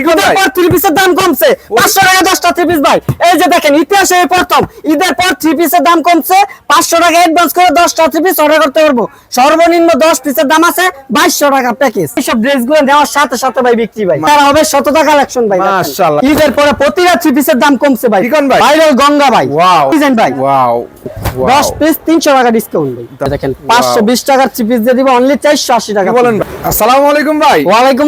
ঈদের পর থ্রি পিসের দাম কমছে। পাঁচশো টাকা দশটা থ্রি পিস ভাই। এই যে দেখেন ইতিহাসে প্রথম ঈদের পর থ্রি পিসের দাম কমছে। পাঁচশো টাকা অ্যাডভান্স করে দশটা থ্রি পিস অর্ডার করতে পারব। সর্বনিম্ন দশ পিসের দাম আছে বাইশশো টাকা প্যাকেজ এইসব ড্রেসগুলো নেওয়ার সাথে সাথে ভাই বিক্রি ভাই। তারা হবে শতটা কালেকশন ভাই মাশাআল্লাহ। ঈদের পরে প্রতিটা থ্রি পিসের দাম কমছে ভাই। ভাই? ভাইরাল গঙ্গা ভাই। ওয়াও ডিজাইন ভাই? ওয়াও দশ পিস তিনশো টাকা ডিসকাউন্ট ভাই। দেখেন পাঁচশো বিশ টাকার থ্রি পিস দিয়ে দিব অনলি চারশো আশি টাকা বলেন আসসালামু আলাইকুম ভাই।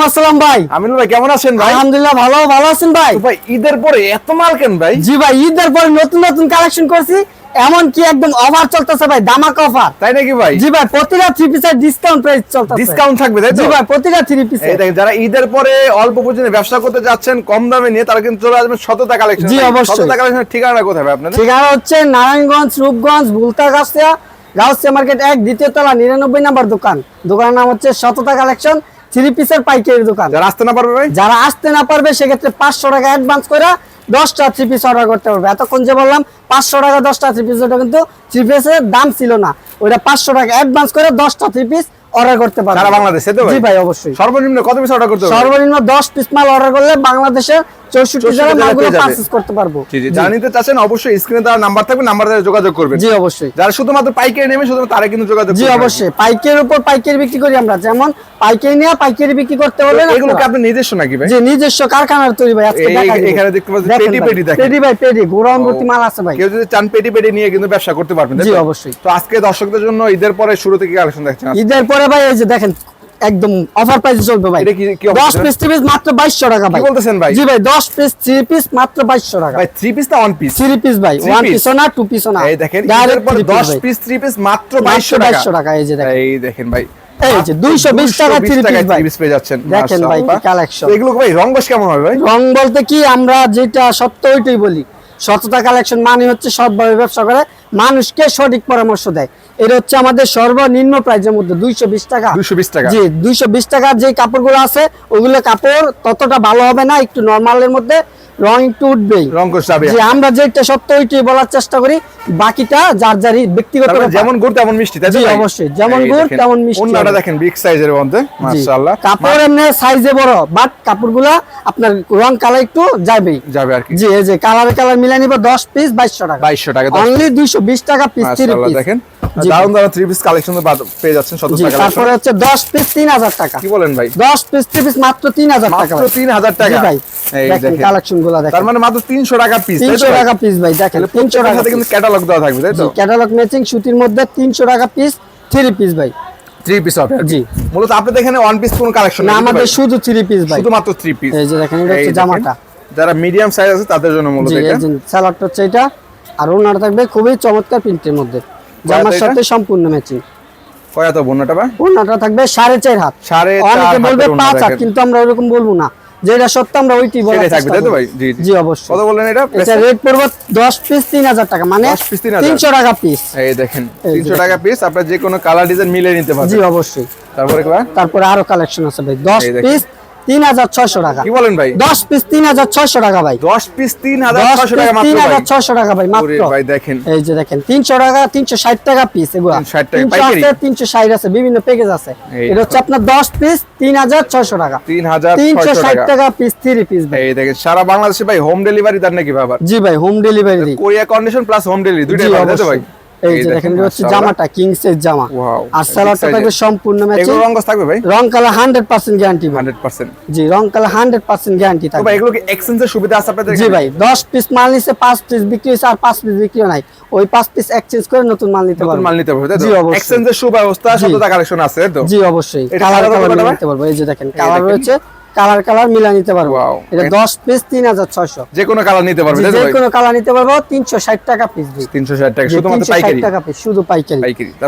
আসসালাম ভাই। আমিনুল ভাই কেমন আছেন ভাই? আলহামদুলিল্লাহ ভালো ভালো আছেন ভাই? ভাই ঈদের পরে এত মাল কেন ভাই? জি ভাই ঈদের পরে নতুন নতুন কালেকশন করছি এমন কি একদম অফার চলতেছে ভাই দামাক অফার তাই নাকি ভাই? জি ভাই প্রতিটা থ্রি পিসের ডিসকাউন্ট প্রাইস চলতেছে। ডিসকাউন্ট থাকবে তাই তো? জি ভাই প্রতিটা থ্রি পিসে এই দেখেন যারা ঈদের পরে অল্প পুঁজিতে ব্যবসা করতে যাচ্ছেন কম দামে নিয়ে তারা কিন্তু চলে আসবেন শততা কালেকশন জি, অবশ্যই। শততা কালেকশনের ঠিকানা কোথায় ভাই আপনাদের? ঠিকানা হচ্ছে নারায়ণগঞ্জ রূপগঞ্জ ভুলতা গাছিয়া গাউসিয়া মার্কেট এক দ্বিতীয় তলা নিরানব্বই নাম্বার দোকান। দোকানের নাম হচ্ছে শততা কালেকশন থ্রি পিসের পাইকারি দোকান। যারা আসতে না পারবে ভাই? যারা আসতে না পারবে সেক্ষেত্রে পাঁচশো টাকা অ্যাডভান্স করে দশটা থ্রি পিস অর্ডার করতে পারবে। এতক্ষণ যে বললাম পাঁচশো টাকা দশটা থ্রি পিস ওটা কিন্তু থ্রি পিসের দাম ছিল না। ওইটা পাঁচশো টাকা অ্যাডভান্স করে দশটা থ্রি পিস অর্ডার করতে পারবে। সারা বাংলাদেশে তো ভাই? জি ভাই অবশ্যই। সর্বনিম্ন কত পিস অর্ডার করতে হবে সর্বনিম্ন দশ পিস মাল অর্ডার করলে বাংলাদেশের চৌষট্টি 64 জেলায় জেলায় মালগুলো পেয়ে করতে পারব। জি জি যারা চাচ্ছেন অবশ্যই স্ক্রিনে তার নাম্বার থাকবে নাম্বার দ্বারা যোগাযোগ করবেন। জি অবশ্যই। যারা শুধুমাত্র পাইকারি নেবে শুধুমাত্র তারা কিন্তু যোগাযোগ জি অবশ্যই। পাইকারির উপর পাইকারি বিক্রি করি আমরা। যেমন পাইকারি নিয়ে পাইকারি বিক্রি করতে হলে এগুলো কি আপনি নিজস্ব নাকি ভাই? যে নিজস্ব কারখানার তৈরি ভাই আজকে। এখানে দেখতে পেটি ভাই, পেটি দেখেন। পেটি ভাই পেটি গোড়াউন ভর্তি মাল আছে ভাই। কেউ যদি চান পেটি পেটি নিয়ে কিন্তু ব্যবসা করতে পারবেন জি, অবশ্যই। তো আজকে দর্শকদের জন্য ঈদের পরে শুরু থেকে কালেকশন দেখছেন ঈদের পরে ভাই এই যে দেখেন একদম অফার প্রাইসে চলবে ভাই। এটা কি- কি offer? দশ দিবেন? পিস থ্রি পিস মাত্র বাইশশো টাকা ভাই। বলতেছেন ভাই? জি ভাই দশ পিস থ্রি পিস মাত্র বাইশশো টাকা। ভাই থ্রি পিস না ওয়ান পিস থ্রি পিস ভাই ওয়ান? পিসও না টু পিসও না। এই দেখেন ঈদের ডাইরেক্ট পরে দশ পিস পিস থ্রি পিস মাত্র মাত্র বাইশশো বাইশশো টাকা টাকা এই যে দেখেন। এই দেখেন ভাই। এই যে 220 টাকা। পিস পেয়ে যাচ্ছেন দেখেন ভাই, কি collection। এগুলো ভাই রং বস কেমন হবে ভাই? রং বলতে কি আমরা যেটা সত্য ওইটাই বলি। সততা কালেকশন মানে হচ্ছে সৎভাবে ব্যবসা করে মানুষকে সঠিক পরামর্শ দেয়। এটা হচ্ছে আমাদের সর্বনিম্ন প্রাইজের মধ্যে দুইশো বিশ টাকা। দুইশো বিশ টাকা। জি দুইশো বিশ টাকার যে কাপড়গুলো আছে ওগুলো কাপড় ততটা ভালো হবে না একটু নর্মালের মধ্যে। রং একটু উঠবেই। রং যে আমরা যেটা সত্য ওইটাই বলার চেষ্টা করি বাকিটা যার যারই ব্যক্তিগত যেমন গুড় তেমন মিষ্টি তাই জি, অবশ্যই। যেমন গুড়, তেমন মিষ্টি। হবে। দেখেন বিগ সাইজের মধ্যে মাশাআল্লাহ। কাপড় এমনি সাইজে বড় বাট কাপড়গুলা আপনার রং কালার একটু যাবেই। যাবে আর কি। জি এই যে কালার কালার মিলাই নিব দশ পিস বাইশশো টাকা। বাইশশো টাকা অনলি দুইশো বিশ টাকা পিস থ্রি পিস দেখেন। দারুণ দারুণ থ্রি পিস কালেকশন পেয়ে যাচ্ছেন শত টাকা তারপরে হচ্ছে দশ পিস তিন হাজার টাকা। কি বলেন ভাই? দশ পিস থ্রি পিস মাত্র তিন হাজার টাকা মাত্র তিন হাজার টাকা। জি ভাই। দেখেন তার মানে মাত্র তিনশো টাকা পিস তিনশো টাকা পিস ভাই দেখেন তিনশো টাকা কিন্তু ক্যাটালগ দেওয়া থাকবে তাই তো? ক্যাটালগ ম্যাচিং সুতির মধ্যে তিনশো টাকা পিস থ্রি পিস ভাই। থ্রি পিস হবে জি। মূলত আপনাদের এখানে ওয়ান পিস কোন কালেকশন না আমাদের শুধু থ্রি পিস ভাই। শুধুমাত্র থ্রি পিস এই যে দেখেন এটা হচ্ছে জামাটা। যারা মিডিয়াম সাইজ আছে তাদের জন্য মূলত এটা। স্যালাডটা হচ্ছে এটা। আর ওনাটা থাকবে খুবই চমৎকার প্রিন্টের মধ্যে। জামার সাথে সম্পূর্ণ ম্যাচিং কয় তো বন্যাটা বা? ওনাটা থাকবে সাড়ে চার হাত। সাড়ে চার অনেকে বলবে হাতের ওড়না পাঁচ হাত কিন্তু আমরা ওরকম বলব না। যেটা সত্য আমরা ওইটি বলে থাকবে তাই তো ভাই? জি জি। অবশ্যই। কত বললেন এটা? এটা রেট পড়বে দশ পিস তিন হাজার টাকা মানে 10 পিস 3000 তিনশো টাকা পিস এই দেখেন এই যে তিনশো টাকা পিস আপনার যে কোনো কালার ডিজাইন মিলিয়ে নিতে জি অবশ্যই। তারপরে তারপরে আরও কালেকশন আছে ভাই। দশ এই দেখেন। পিস তিন হাজার ছয়শো টাকা। কি বলেন ভাই? দশ পিস তিন হাজার ছয়শো টাকা ভাই। দশ পিস তিন হাজার দশ টাকা তিন হাজার ছয়শো টাকা ভাই মাত্র। ভাই দেখেন। এই যে দেখেন তিনশো টাকা তিনশো ষাট টাকা পিস এগুলো। 360 টাকা, তিনশো আছে তিনশো ষাট আছে বিভিন্ন প্যাকেজ আছে। এটা হচ্ছে আপনার দশ পিস তিন হাজার ছয়শো টাকা। তিন হাজার তিনশো ষাট টাকা পিস থ্রি পিস ভাই। এই দেখেন সারা বাংলাদেশে ভাই হোম ডেলিভারি দেন নাকি জি ভাই home delivery courier condition plus home delivery দুইটাই ভাই? এই যে দেখেন এটা হচ্ছে জামাটা কিংস এর জামা। আর সালোয়ারটা থাকবে সম্পূর্ণ ম্যাচিং এগুলো রঙ থাকবে ভাই? রং কালার হান্ড্রেড পার্সেন্ট গ্যারান্টি ভাই। হান্ড্রেড পার্সেন্ট জি রং কালার হান্ড্রেড পার্সেন্ট গ্যারান্টি তো ভাই এগুলো কি এক্সচেঞ্জের সুবিধা আছে আপনাদের জি ভাই দশ পিস মাল নিছে পাঁচ পিস বিক্রি হয়েছে আর পাঁচ পিস বিক্রি নাই। ওই পাঁচ পিস এক্সচেঞ্জ করে নতুন মাল নিতে নতুন মাল নিতে পারবে তাই তো? এক্সচেঞ্জের সুব্যবস্থা। সততা কালেকশন আছে তো? জি অবশ্যই। কালার কালার কালার কত টাকা? নিতে পারব এই যে দেখেন কালার রয়েছে। কালার কালার মিলা নিতে পারব। এটা দশ পিস তিন হাজার ছয়শো। যে কোনো কালার নিতে পারবে যে কোনো কালার নিতে পারব তিনশো ষাট টাকা পিস তিনশো ষাট টাকা 360 পাইকারি। টাকা পিস শুধু পাইকারি।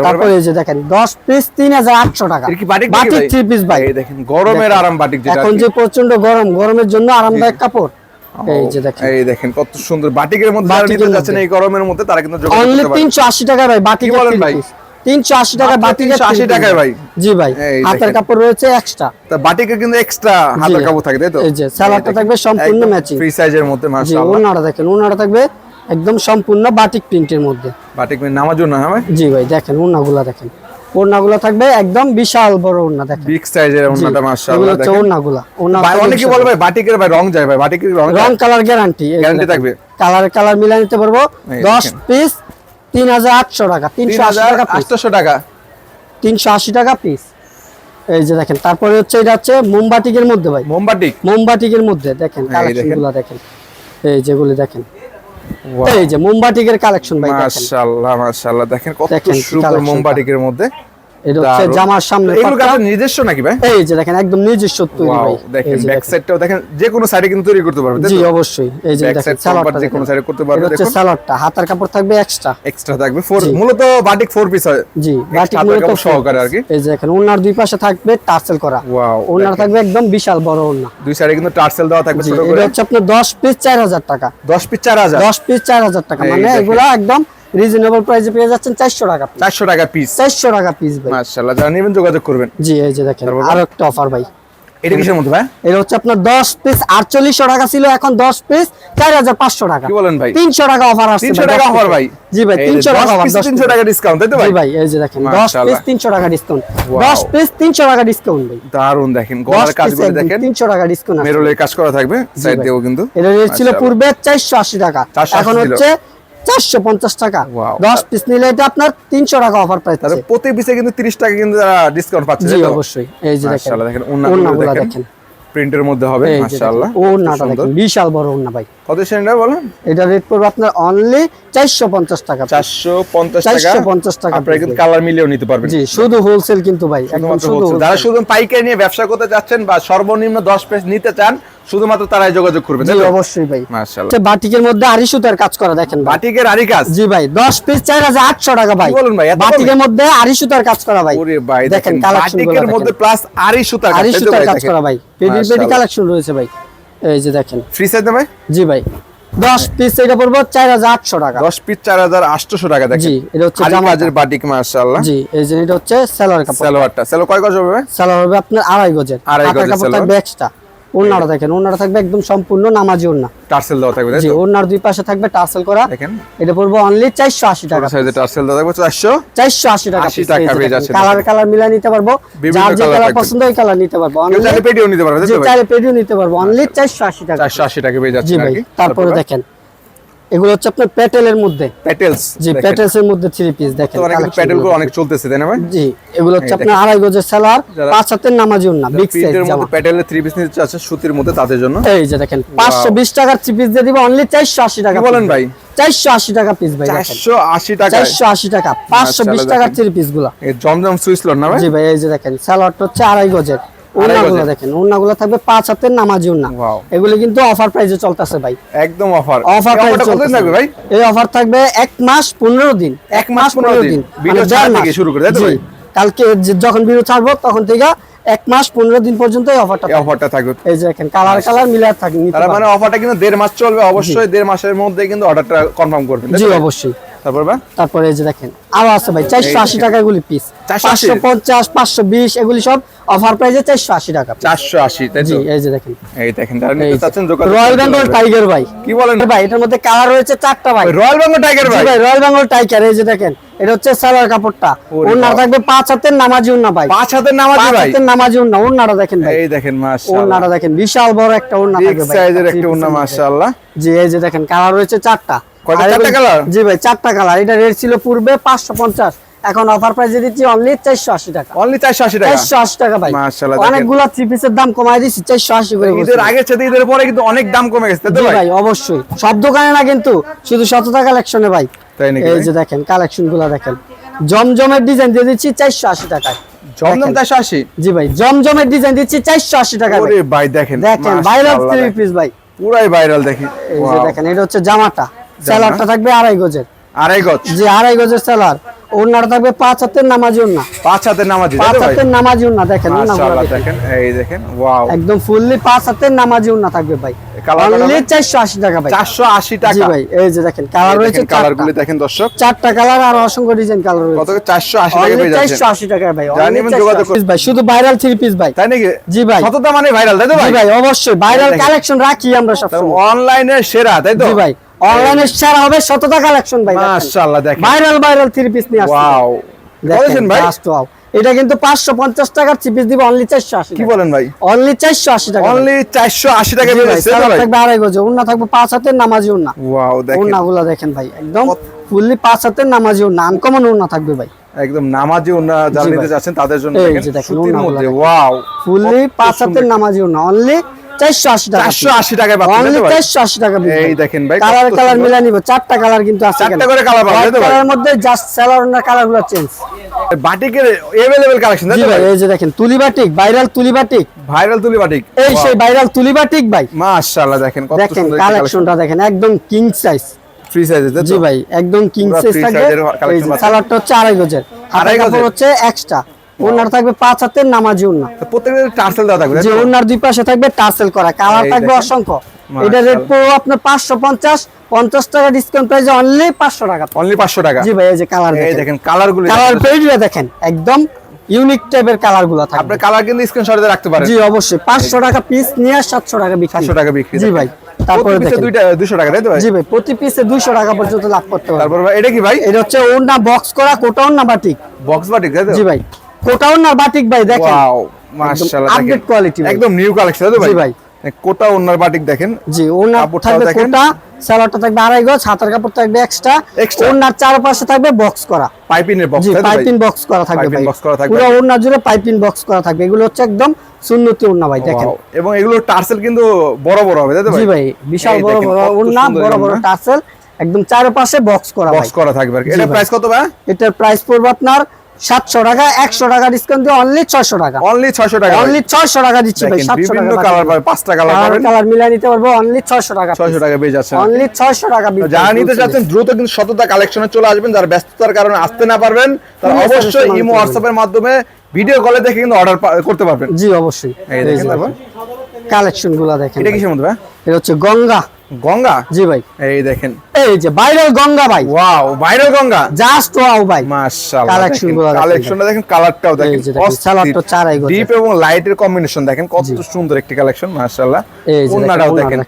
তারপরে এই যে দেখেন 10 পিস 3800 টাকা। এর কি বাটিক? 3 পিস ভাই? দেখেন গরমের আরাম বাটিক এখন যে প্রচণ্ড গরম গরমের জন্য আরামদায়ক কাপড়। এই যে দেখেন। এই দেখেন কত সুন্দর। বাটিকের মধ্যে নিতে মধ্যে। যাচ্ছেন এই গরমের মধ্যে তারা কিন্তু যোগাযোগ অনলি করতে পারে 380 টাকা ভাই বাটিক কি বলেন ভাই? 380 টাকা মাত্র বাটিক 380 টাকায় ভাই? জি ভাই হাতের কাপড় রয়েছে এক্সট্রা তা বাটিকে কিন্তু এক্সট্রা হাতের কাপড় থাকে তাই তো? এই যে, সালোয়ারটা থাকবে সম্পূর্ণ matching। ফ্রি সাইজের মধ্যে মাশাআল্লাহ। ওনাটা দেখেন ওনাটা থাকবে একদম সম্পূর্ণ বাটিক প্রিন্টের মধ্যে। বাটিক হ্যাঁ জি ভাই দেখেন ওনাগুলা দেখেন। ওড়নাগুলো থাকবে একদম বিশাল বড় ওড়না দেখেন। বিগ সাইজের ওন্নাটা মাশাআল্লাহ দেখেন। ওড়নাগুলা ওড়না ভাই অনেকে বলে বাটিকের ভাই রং যায় ভাই বাটিকের রং রং কালার গ্যারান্টি থাকবে? কালার কালার মিলাই নিতে পারব। এই দশ দেখেন। পিস তিন হাজার আটশো টাকা তিনশো আশি টাকা 3800 টাকা। তিনশো আশি টাকা পিস এই যে দেখেন তারপরে হচ্ছে এটা হচ্ছে মোমবাটিকের মধ্যে ভাই। মোমবাটিক মোমবাটিকের মধ্যে দেখেন দেখেন। এই যেগুলি দেখেন। এই যে মোমবাটিকের কালেকশন ভাই দেখেন। মাশাআল্লাহ মাশাআল্লাহ। দেখেন কত সুন্দর মোমবাটিকের মধ্যে। এটা হচ্ছে জামার সামনে এগুলো কি নিজস্ব নাকি ভাই? এই যে দেখেন একদম নিজস্ব তৈরি ভাই। দেখেন ব্যাক সাইডটাও দেখেন। যে কোনো সাইডে কিন্তু তৈরি করতে পারবে জি অবশ্যই। এই যে দেখেন সালোয়ারটা যে কোনো এ করতে পারবে, এটা হচ্ছে দেখুন। সালোয়ারটা হাতার কাপড় থাকবে এক্সট্রা এক্সট্রা থাকবে ফোর মূলত বাটিক ফোর পিস হয়। জি বাটিক মূলত সহকারে আর কি। এই যে দেখেন ওনার দুই পাশে থাকবে টার্সেল করা। ওয়াও ওনার থাকবে একদম বিশাল বড় ওনা দুই সাইডে কিন্তু টার্সেল দেওয়া থাকবে ছোট এটা করে। হচ্ছে আপনার 10 পিস 4000 টাকা। 10 পিস 4000 10 পিস 4000 টাকা। মানে। এগুলো একদম রিজনেবল প্রাইসে পেয়ে যাচ্ছেন 400 টাকা 400 টাকা পিস 400 টাকা পিস ভাই। মাশাআল্লাহ যারা নেবেন যোগাযোগ করবেন। জি এই যে দেখেন তারপর? আরও একটা অফার ভাই। এটা কিসের মধ্যে ভাই? এটা হচ্ছে আপনার 10 পিস 4800 টাকা ছিল এখন 10 পিস 4500 টাকা। কি বলেন ভাই? 300 টাকা অফার আসছে 300 টাকা offer ভাই? জি ভাই 300 টাকা অফার 300 টাকা ডিসকাউন্ট তাই তো ভাই? জি ভাই এই যে দেখেন 10 পিস 300 টাকা ডিসকাউন্ট 10 পিস 300 টাকা ডিসকাউন্ট ভাই। দারুণ দেখেন 10 গলার পিস কাজগুলো দেখেন। 300 টাকা ডিসকাউন্ট মেরুলের কাজ করা থাকবে সাইড। দিয়েও কিন্তু। এটা রেট ছিল পূর্বে 480 টাকা। এখন ছিল। 450 টাকা। দশ পিস নিলে এটা আপনার 300 টাকা অফার প্রাইস প্রতি পিসে কিন্তু 30 টাকা কিন্তু ডিসকাউন্ট পাচ্ছে জি অবশ্যই। এই যে দেখেন দেখেন প্রিন্টের মধ্যে হবে মাশাআল্লাহ। দেখেন বিশাল বড় ওন্না ভাই। কত সেন্টার বলেন? এটা রেট পড়বে আপনার অনলি 450 টাকা 450 টাকা। 450 টাকা আপনারা কিন্তু কালার মিলিয়েও নিতে পারবেন। জি শুধু হোলসেল কিন্তু ভাই একদম শুধু যারা শুধু পাইকারি নিয়ে ব্যবসা করতে চাচ্ছেন বা সর্বনিম্ন 10 পিস নিতে চান শুধুমাত্র তারাই যোগাযোগ করবেন জি তাই অবশ্যই ভাই। মাশাআল্লাহ। হচ্ছে বাটিকের মধ্যে আড়ি সুতার কাজ করা দেখেন বাটিকের আরি কাজ? জি ভাই 10 পিস 4800 টাকা ভাই। বলেন ভাই, বাটিকের মধ্যে আড়ি সুতার কাজ করা ভাই। ওরে ভাই দেখেন বাটিকের মধ্যে প্লাস আরি সুতার কাজ আড়ি সুতার কাজ করা ভাই। পেডি পেডি কালেকশন রয়েছে ভাই। এই যে দেখেন। ফ্রি সাইজ ভাই? জি ভাই। 10 পিস এটা পড়ব 4800 টাকা। 10 পিস 4800 টাকা দেখেন। জি, এটা হচ্ছে জামাজের। বাটিক মাশাআল্লাহ। জি এই যে এটা হচ্ছে সালোয়ার কাপড়। সালোয়ারটা। সালোয়ার কয় গজ হবে? সালোয়ার হবে আপনার আড়াই গজের। আড়াই গজের সালোয়ার। থাকবে দেখেন থাকবে একদম সম্পূর্ণ নামাজি টার্সেল দেওয়া থাকবে জি দুই পাশে থাকবে টার্সেল করা। দেখেন। এটা পড়বে অনলি 480 টাকা। সাইজে টার্সেল দেওয়া থাকবে 400 480 টাকা 80 টাকা পেয়ে যাচ্ছে কালার কালার মিলাই নিতে পারব। যার যে কালার পছন্দ ওই কালার নিতে পারব। অনলি চাইলে পেডিও নিতে পারব ভাই? চাইলে পেডিও নিতে পারব। অনলি 480 টাকা। 480 টাকা পেয়ে যাচ্ছে জি ভাই তারপরে? দেখেন। এগুলো হচ্ছে আপনার প্যাটেলের মধ্যে। প্যাটেলস জি প্যাটেলস এর মধ্যে থ্রি পিস দেখেন তো অনেক প্যাটেলগুলো। অনেক চলতেছে তাই না ভাই? জি এগুলো হচ্ছে আপনার আড়াই গজের সালোয়ার পাঁচ হাতের নামাজি ওন্না বিগ সাইজ জামা মধ্যে প্যাটেলের থ্রি পিস নিতে চাচ্ছে সুতির মধ্যে তাদের জন্য। এই যে দেখেন 520 টাকার থ্রি পিস দিয়ে দিব অনলি 480 টাকা বলেন ভাই? 480 টাকা পিস ভাই দেখেন। 480 টাকা 480 টাকা 520 টাকার থ্রি পিসগুলো। এই জমজম সুইস লন না ভাই? জি ভাই এই যে দেখেন সালোয়ারটা হচ্ছে আড়াই গজের। আড়াই দেখেন ওন্নাগুলো থাকবে পাঁচ হাতের নামাজি ওন্না এগুলো কিন্তু অফার প্রাইসে চলতেছে ভাই। একদম অফার অফার প্রাইস থাকবে ভাই? এই অফার থাকবে এক মাস পনেরো দিন। এক মাস 15 দিন। ভিডিও দেড় থেকে শুরু করে, তাই তো জি। ভাই? কালকে যখন ভিডিও ছাড়বো তখন থেকে এক মাস পনেরো দিন পর্যন্ত অফারটা অফারটা থাকবে। এই যে দেখেন কালার কালার মিলার থাকে নিতে তার মানে অফারটা কিন্তু দেড় মাস চলবে। অবশ্যই দেড় মাসের মধ্যে কিন্তু অর্ডারটা কনফার্ম করবেন জি অবশ্যই। তারপর এই যে দেখেন আরও আছে ভাই চারশো আশি টাকা এগুলি পিস 480 পাঁচশো পঞ্চাশ পাঁচশো বিশ এগুলি সব অফার প্রাইসে চারশো আশি টাকা। 480 তাই তো? এই যে দেখেন। এই দেখেন যারা নিতে চাচ্ছেন যোগাযোগ রয়্যাল বেঙ্গল টাইগার ভাই। কি বলেন? ভাই এটার মধ্যে কালার রয়েছে চারটা ভাই। রয়্যাল বেঙ্গল টাইগার ভাই? ভাই রয়্যাল বেঙ্গল টাইগার এই যে দেখেন এটা হচ্ছে সালোয়ার কাপড়টা। ওন্না। থাকবে পাঁচ হাতের নামাজি ওন্না ভাই। পাঁচ হাতের নামাজি পাঁচ ভাই? হাতের নামাজি ওন্না ওন্নাটা দেখেন ভাই। এই দেখেন মাশাআল্লাহ। ওন্নাটা দেখেন বিশাল বড় একটা ওন্না থাকবে ভাই। সাইজের একটা ওন্না। মাশাআল্লাহ। জি এই যে দেখেন কালার রয়েছে চারটা। চারটা এগুলো- জি ভাই চারটা কালার এটা রেট ছিল পূর্বে পাঁচশো পঞ্চাশ। এখন অফার প্রাইসে দিচ্ছি অনলি চারশো আশি টাকা। অনলি 480 টাকা? চারশো আশি টাকা ভাই। মাশাআল্লাহ, অনেকগুলা থ্রি পিসের দাম কমাই দিচ্ছি চারশো আশি করে ঈদের আগে সাথে ঈদের পরে কিন্তু অনেক দাম কমে গেছে তাই তো জি ভাই? ভাই অবশ্যই। সব দোকানে না কিন্তু শুধু শততা কালেকশনে ভাই। এই যে দেখেন কালেকশনগুলা দেখেন। জমজমের ডিজাইন দিয়ে দিচ্ছি চারশো আশি টাকায়। জমজম দেখেন। 480 জি ভাই জমজমের ডিজাইন দিচ্ছি চারশো আশি টাকা ভাই। দেখেন দেখেন ভাইরাল মাশাআল্লাহ, থ্রি দেখেন। পিস ভাই। পুরাই ভাইরাল দেখি এই যে দেখেন এটা হচ্ছে জামাটা। স্যালারটা থাকবে আড়াই গজের। আড়াই গজ? জি আড়াই গজের স্যালার ওনার থাকবে পাঁচ হাতের নামাজি ওনা পাঁচ হাতের নামাজি পাঁচ হাতের নামাজি ওনা দেখেন মাশাআল্লাহ দেখেন। এই দেখেন ওয়াও একদম ফুললি পাঁচ হাতের নামাজি ওনা থাকবে ভাই। অনলি টাকা ভাই। 480 জি ভাই এই যে দেখেন কালার রয়েছে দেখেন দর্শক। চারটা কালার আর অসংখ্য ডিজাইন কালার কত রয়েছে 480 টাকা পেয়ে যাচ্ছেন। টাকা ভাই 480 যোগাযোগ করুন। ভাই শুধু ভাইরাল থ্রি পিস ভাই। তাই নাকি? জি ভাই। সততা মানে ভাইরাল তাই তো ভাই জি ভাই? অবশ্যই। ভাইরাল কালেকশন রাখি আমরা সব অনলাইনে সেরা তাই তো? জি ভাই অনলাইনে সেরা হবে শততা কালেকশন ভাই মাশাআল্লাহ দেখেন। ভাইরাল ভাইরাল থ্রি পিস নিয়ে আসছি। ওয়াও বলেছেন ভাই? জাস্ট ওয়াও এটা কিন্তু 550 টাকার থ্রি পিস দিব অনলি 480 কি বলেন ভাই? অনলি 480 টাকা অনলি চারশো আশি টাকা জি ভাই, বেরোচ্ছে থাকবে আড়াই গজ। ওন্না থাকবে পাঁচ হাতের নামাজি ওয়াও দেখেন। ওন্নাগুলো দেখেন ভাই একদম ফুললি পাঁচ হাতের নামাজি ওন্না আনকমন ওন্না থাকবে ভাই। একদম নামাজি ওনা যারা নিতে যাচ্ছেন তাদের জন্য দেখেন সুতির মধ্যে ওয়াও ফুললি পাঁচ হাতের নামাজি ওন্না অনলি 480 টাকা চারশো আশি টাকা পাচ্ছেন অনলি তাই তো ভাই? 480 টাকা piece এই দেখেন ভাই, কালার কালার মিলা নিব চারটা কালার কিন্তু আছে চারটা করে colour পাবেন, তো ভাই? মধ্যে জাস্ট সেলার কালারগুলো চেঞ্জ বাটিকের এভেলেবেল কালেকশন জি ভাই এই যে দেখেন Tuli batik viral Tuli batik. Viral Tuli batik এই সেই ভাইরাল তুলি বাটিক ভাই। মাশাআল্লাহ দেখেন কত দেখেন কালেকশনটা দেখেন একদম কিং সাইজ ফ্রি সাইজে জি ভাই একদম কিং সাইজ। সালোয়ারটা হচ্ছে আড়াই গজের। আড়াই? হচ্ছে এক্সট্রা ওনার থাকবে পাঁচ হাতের নামাজি ওন্না প্রত্যেকটা টার্সেল দেওয়া থাকবে যে ওনার দুই পাশে থাকবে টার্সেল করা। কালার থাকবে অসংখ্য। এটা রেট পড়ব আপনার পাঁচশো পঞ্চাশ পঞ্চাশ টাকা ডিসকাউন্ট প্রাইসে অনলি পাঁচশো টাকা। অনলি 500 টাকা? জি ভাই এই যে কালার এই দেখেন। কালারগুলো কালার পেজটা দেখেন। একদম ইউনিক টাইপের কালারগুলো থাকবে। আপনি কালার কিন্তু স্ক্রিনশট রাখতে পারেন। জি অবশ্যই। পাঁচশো টাকা পিস নিয়ে সাতশো টাকা বিক্রি। 500 টাকা বিক্রি জি ভাই তারপরে দেখেন। দুইটা 200 টাকা তাই তো ভাই? জি ভাই প্রতি পিসে দুইশো টাকা পর্যন্ত লাভ করতে পারবেন। তারপর ভাই এটা কি ভাই? এটা হচ্ছে ওড়না বক্স করা কোটা ওড়না বাটিক বক্স বাটিক তাই তো? জি ভাই। কোটা ওড়না বাটিক ভাই দেখেন। ওয়াও মাশাআল্লাহ আপডেট কোয়ালিটি একদম নিউ কালেকশন তো ভাই? জি ভাই। কোটা ওনার বাটিক দেখেন। জি থাকবে দেখেন। কোটা সালোয়ারটা থাকবে আড়াই গজ হাতের কাপড় থাকবে এক্সট্রা। ওড়নার চারপাশে থাকবে বক্স করা। পাইপিনের বক্স জি তাই তো ভাই? পাইপিং বক্স করা থাকবে ভাই। box করা থাকবে। পুরো ওড়না জুড়ে পাইপিং বক্স করা থাকবে। এগুলো হচ্ছে একদম সুন্নতি ভাই দেখেন। এবং এগুলো টার্সেল কিন্তু বড় বড় হবে তাই তো জি ভাই ভাই বিশাল বড় বড় কত বড় বড়। টাসেল একদম চারপাশে বক্স করা বক্স করা থাকবে এটা প্রাইস কত ভাই? এটার প্রাইস পড়বে আপনার সাতশো টাকা একশো টাকা ডিসকাউন্ট দিয়ে অনলি ছয়শো টাকা। অনলি 600 টাকা। অনলি ছয়শো টাকা দিচ্ছি ভাই সাতশো বিভিন্ন টাকা কালার পাবে পাঁচটা কালার পাবেন। কালার মিলাই নিতে পারব অনলি ছয়শো টাকা 600 টাকা পেয়ে যাচ্ছে অনলি ছয়শো টাকা যারা নিতে চাচ্ছেন দ্রুত কিন্তু শততা কালেকশনে চলে আসবেন। যারা ব্যস্ততার কারণে আসতে না পারবেন তারা অবশ্যই ইমো হোয়াটসঅ্যাপের মাধ্যমে ভিডিও কলে দেখে কিন্তু অর্ডার করতে পারবেন। জি অবশ্যই। এই দেখেন তারপর। কালেকশনগুলা দেখেন এটা কিসের মধ্যে ভাই? এটা হচ্ছে গঙ্গা। গঙ্গা? জি ভাই। এই দেখেন। এই যে ভাইরাল গঙ্গা ভাই। Wow viral Ganga? Just wow ভাই। মাশাআল্লাহ কালেকশনটা দেখেন। কালারটাও দেখেন চারাই গজের। ডিপ এবং লাইটের কম্বিনেশন দেখেন কত সুন্দর একটি কালেকশন মাশাআল্লাহ। ওন্নাটাও দেখেন,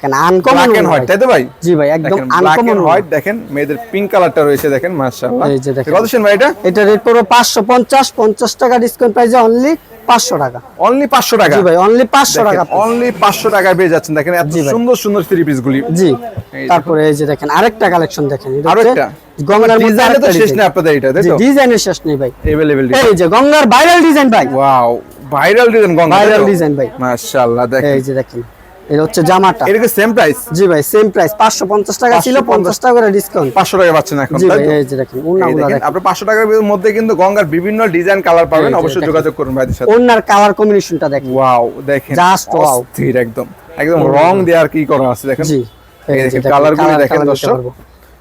ওন্না দেখেন, তাই তো ভাই? জি ভাই একদম আনকমন হোয়াইট দেখেন মেয়েদের পিঙ্ক কালারটা রয়েছে দেখেন মাশাআল্লাহ। এই যে দেখেন। কত ভাই এটা? এটা রেট পাঁচশো পঞ্চাশ পঞ্চাশ টাকা ডিসকাউন্ট প্রাইসে অনলি পাঁচশো টাকা অনলি 500 টাকা জি ভাই অনলি পাঁচশো টাকা অনলি 500 টাকায় পেয়ে যাচ্ছেন দেখেন এত জি ভাই। সুন্দর সুন্দর থ্রি পিস গুলি জি এই তারপরে এই যে দেখেন আরেকটা কালেকশন দেখেন এটা আরো হচ্ছে একটা গঙ্গার মধ্যে ডিজাইনটা তো আরেকটা শেষ design। নেই আপনাদের এটা তাই জি তো ডিজাইনের শেষ নেই ভাই अवेलेबल এই যে গঙ্গার ভাইরাল ডিজাইন ভাই wow viral design Ganga Viral design ভাই। মাশাআল্লাহ দেখেন এই যে দেখেন এটা হচ্ছে জামাটা। এটা কি সেম প্রাইস জি ভাই সেম প্রাইস পাঁচশো পঞ্চাশ টাকা ছিল 550 পঞ্চাশ। টাকা করে ডিসকাউন্ট 500 টাকা পাচ্ছেন এখন জি ভাই এই যে দেখেন এই দেখেন দেখেন। আপনি 500 টাকার মধ্যে কিন্তু গঙ্গার বিভিন্ন ডিজাইন কালার পাবেন। অবশ্যই যোগাযোগ করুন ভাইদের সাথে। ওনার কালার কম্বিনেশনটা দেখেন। ওয়াও দেখেন Just wow. অস্থির একদম। একদম রং দিয়ে আর কি করা আছে দেখেন। জি এই দেখেন কালারগুলো দেখেন দর্শক।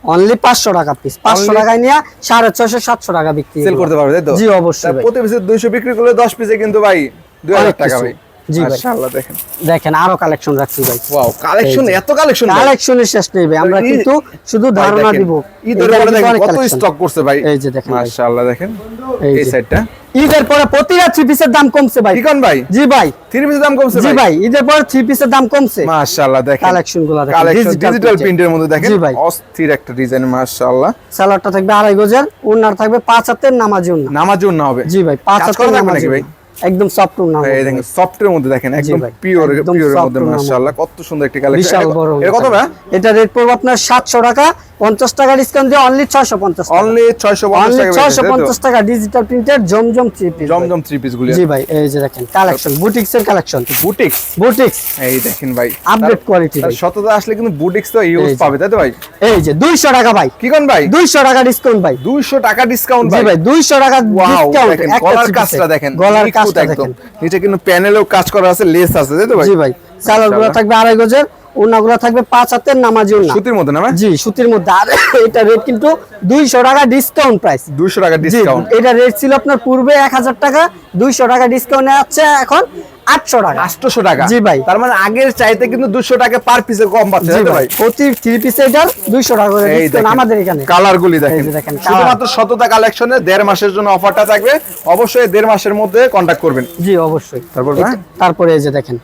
অনলি পাঁচশো টাকা পিস পাঁচশো Only- টাকায় নিয়ে সাড়ে ছয়শো সাতশো টাকা বিক্রি সেল করতে পারবে তাই তো? জি অবশ্যই প্রতি পিসে 200 বিক্রি করলে 10 পিসে কিন্তু ভাই 2000 অনেক টাকা ভাই। জি মাশাআল্লাহ দেখেন। দেখেন আরও কালেকশন রাখছি ভাই। ওয়াও কালেকশন এত কালেকশন কালেকশনের শেষ নেই ভাই আমরা কিন্তু শুধু ধারণা দিব। ঈদের পরে দেখেন কত স্টক করছে ভাই। এই যে দেখেন মাশাআল্লাহ দেখেন। এই এই সাইডটা ঈদের পরে প্রতিটা থ্রি পিসের দাম কমছে ভাই। ভাই? জি ভাই। থ্রি পিসের দাম কমছে জি ভাই? ঈদের পরে থ্রি পিসের দাম কমছে। মাশাআল্লাহ দেখেন। কালেকশনগুলো দেখেন ডিজিটাল প্রিন্টের মধ্যে দেখেন জি ভাই। অস্থির একটা ডিজাইন মাশাআল্লাহ। সালোয়ারটা থাকবে আড়াই গজের ওনার থাকবে পাঁচ হাতের নামাজি ওনা নামাজ জন্য হবে। জি ভাই পাঁচ হাতের নামাজি ভাই? একদম সফট না এই দেখেন সফটের মধ্যে দেখেন একদম পিওর পিওরের মধ্যে মাশাআল্লাহ কত সুন্দর একটি কালেকশন বিশাল বড় এটা কত ভাই? এটা রেট পড়বে আপনার সাতশো টাকা। পঞ্চাশ টাকা ডিসকাউন্ট দিয়ে অনলি ছয়শো পঞ্চাশ অনলি 650 টাকা ছয়শো পেয়ে পঞ্চাশ টাকা ডিজিটাল প্রিন্টের Zamzam three piece Zamzam three piece গুলি জি ভাই এই যে দেখেন কালেকশন বুটিক্স এর কালেকশন বুটিক্স বুটিক্স এই দেখেন ভাই আপডেট কোয়ালিটি ভাই। শততা আসলে কিন্তু বুটিক্স তো ইউজ পাবে তাই তো ভাই? এই যে দুইশো টাকা ভাই। কি কোন ভাই? দুইশো টাকা ডিসকাউন্ট ভাই। 200 টাকা ডিসকাউন্ট ভাই। ভাই দুইশো টাকা দেখেন গলার কাজটা দেখেন গলার কাজটা। দেখেন। নিচে কিন্তু প্যানেলেও কাজ করা আছে লেস আছে তাই তো ভাই? জি ভাই সালোয়ারগুলো থাকবে আড়াই গজের। ওনা থাকবে পাঁচ হাতের নামাজি ওনা সুতির মধ্যে না জি সুতির মধ্যে। আর এটা রেট কিন্তু দুইশো টাকা ডিসকাউন্ট প্রাইস 200 টাকা ডিসকাউন্ট এটা রেট ছিল আপনার পূর্বে এক হাজার টাকা দুইশো টাকা ডিসকাউন্ট আছে এখন আটশো টাকা। 800 টাকা। জি ভাই। তার মানে আগের চাইতে কিন্তু 200 টাকা পার পিসে কম পাচ্ছে তাই ভাই। প্রতি পিস টাকা করে ডিসকাউন্ট আমাদের এখানে। কালার গুলি দেখেন। শুধুমাত্র শততা কালেকশনে দেড় মাসের জন্য অফারটা থাকবে। অবশ্যই দেড় মাসের মধ্যে কন্টাক্ট করবেন। জি অবশ্যই। তারপর তারপরে এই যে দেখেন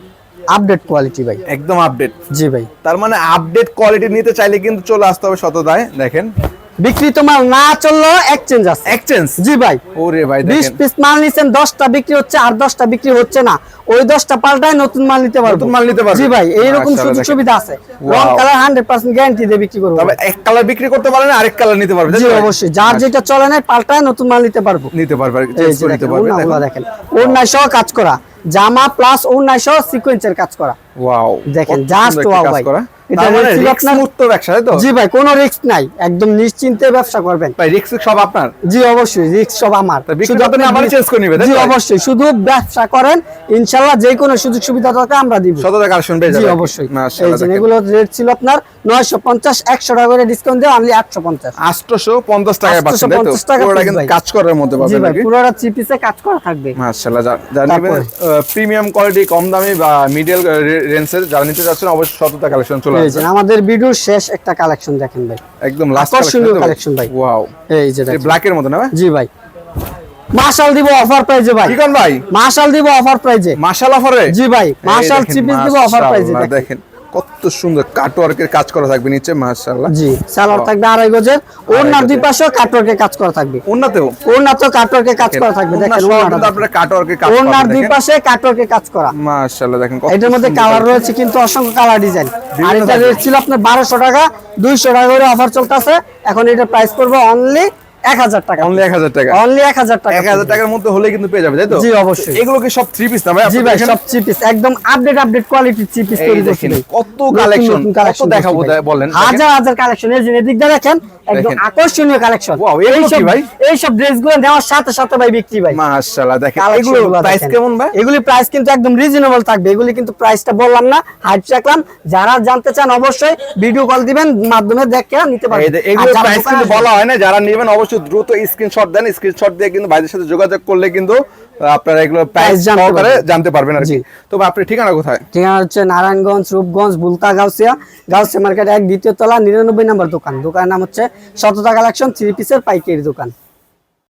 আপডেট কোয়ালিটি ভাই। একদম আপডেট। জি ভাই। তার মানে আপডেট কোয়ালিটি নিতে চাইলে কিন্তু চলে আসতে হবে শততায় দেখেন। বিক্রিত মাল না চললেও এক্সচেঞ্জ আছে। এক্সচেঞ্জ জি ভাই। ওরে ভাই দেখেন। পিস মাল নিছেন দশটা বিক্রি হচ্ছে আর দশটা বিক্রি হচ্ছে না। ওই দশটা পাল্টায় নতুন মাল নিতে পারব। নতুন মাল নিতে পারবে? জি ভাই এইরকম সুযোগ সুবিধা আছে. রং কালার হান্ড্রেড পার্সেন্ট গ্যারান্টি দিয়ে বিক্রি করব। তবে এক কালার বিক্রি করতে পারে না আরেক কালার নিতে পারবে জি অবশ্যই যার যেটা চলে নাই পাল্টায় নতুন মাল নিতে পারব। নিতে পারবে চেঞ্জ করে নিতে পারবে দেখেন। ওড়নায় সহ কাজ করা। জামা প্লাস সহ সিকোয়েন্সের কাজ করা ওয়াও দেখেন, জাস্ট ওয়াও ভাই। এটা মানে ছিল রিস্ক আপনার- মুক্ত ব্যবসা তাই তো? জি ভাই কোনো রিস্ক নাই। একদম নিশ্চিন্তে ব্যবসা করবেন। ভাই রিস্ক সব আপনার? জি অবশ্যই রিস্ক সব আমার। শুধু আপনি না পারলে করে নিবে, জি অবশ্যই শুধু ব্যবসা করেন ইনশাআল্লাহ যে কোনো সুযোগ সুবিধা দরকার আমরা দিব। শতটা কালেকশন পেয়ে জি অবশ্যই। মাশাআল্লাহ এগুলো রেট ছিল আপনার 950 100 টাকা করে ডিসকাউন্ট দিয়ে অনলি 850 850 টাকায় পাচ্ছেন তাই তো? পুরোটা কিন্তু কাজ করার মধ্যে জি ভাই পুরোটা থ্রি কাজ করা থাকবে। মাশাআল্লাহ যা- যারা তারপরে? নেবেন প্রিমিয়াম কোয়ালিটি কম দামি বা মিডল রেঞ্জের যারা নিতে যাচ্ছেন অবশ্যই শতটা কালেকশন চলে এই আমাদের ভিডিওর শেষ একটা কালেকশন দেখেন ভাই। একদম লাস্ট আকর্ষণীয় কালেকশন ভাই। ওয়াও এই যে দেখেন। ব্ল্যাক এর মধ্যে না ভাই? জি ভাই। মাশাল দিব অফার প্রাইজে ভাই। ঠিক ভাই? মাশাল দিব অফার প্রাইজে মাশাল অফারে জি ভাই মাশাল চিপিস পিস দিব অফার প্রাইজে দেখেন। কত সুন্দর কাটওয়ার্কের কাজ করা থাকবে নিচে মাশাআল্লাহ। জি সালোয়ার থাকবে আড়াই গজের। ওড়নার দুই পাশেও কাটওয়ার্কের কাজ করা থাকবে। ওন্নাতেও ওড়না তো কাটওয়ার্কের কাজ করা থাকবে দেখেন ওড়নাটা আপনারা কাটওয়ার্কের কাজ ওড়নার দুই পাশে কাটওয়ার্কের কাজ করা। মাশাআল্লাহ দেখেন এটার মধ্যে কালার রয়েছে কিন্তু অসংখ্য কালার ডিজাইন আর এটা রেট ছিল আপনার বারোশো টাকা দুইশো টাকা করে অফার চলতেছে। এখন এটা প্রাইস পড়বে অনলি এক হাজার টাকা অনলি 1000 টাকা। অনলি এক হাজার টাকা 1000 টাকার মধ্যে হলে কিন্তু পেয়ে যাবে তাই তো? জি, অবশ্যই। এগুলো কি সব থ্রি পিস না ভাই? জি ভাই এখানে? সব চিপিস একদম আপডেট আপডেট কোয়ালিটির চিপিস এই তৈরি করছি কত নতুন কত দেখাবো করছি ভাই। তাই বলেন, হাজার হাজার কালেকশন এই যে এদিক দেখেন একদম আকর্ষণীয় কালেকশন Wow, এগুলো কি ভাই? এই সব ড্রেস নেওয়ার সাথে সাথে ভাই বিক্রি ভাই। মাশাআল্লাহ দেখেন এগুলো প্রাইস দেখেন। কেমন ভাই? এগুলি প্রাইস কিন্তু একদম রিজনেবল থাকবে। এগুলি কিন্তু প্রাইসটা বললাম না হাইট রাখলাম। যারা জানতে চান অবশ্যই ভিডিও কল দিবেন মাধ্যমে দেখে নিতে পারবেন। এগুলো প্রাইস কিন্তু বলা হয় না যারা নেবেন অবশ্যই দ্রুত স্ক্রিনশট দেন। স্ক্রিনশট দিয়ে কিন্তু ভাইদের সাথে যোগাযোগ করলে কিন্তু আপনারা এগুলো প্রাইস জানতে সহকারে। জানতে পারবেন আর কি। তো আপনি ঠিকানা কোথায়? ঠিকানা হচ্ছে নারায়ণগঞ্জ রূপগঞ্জ বুলতা গাউসিয়া। গাউসিয়া মার্কেট এক দ্বিতীয় তলা নিরানব্বই নম্বর দোকান। দোকানের নাম হচ্ছে শততা কালেকশন থ্রি পিসের পাইকারি দোকান।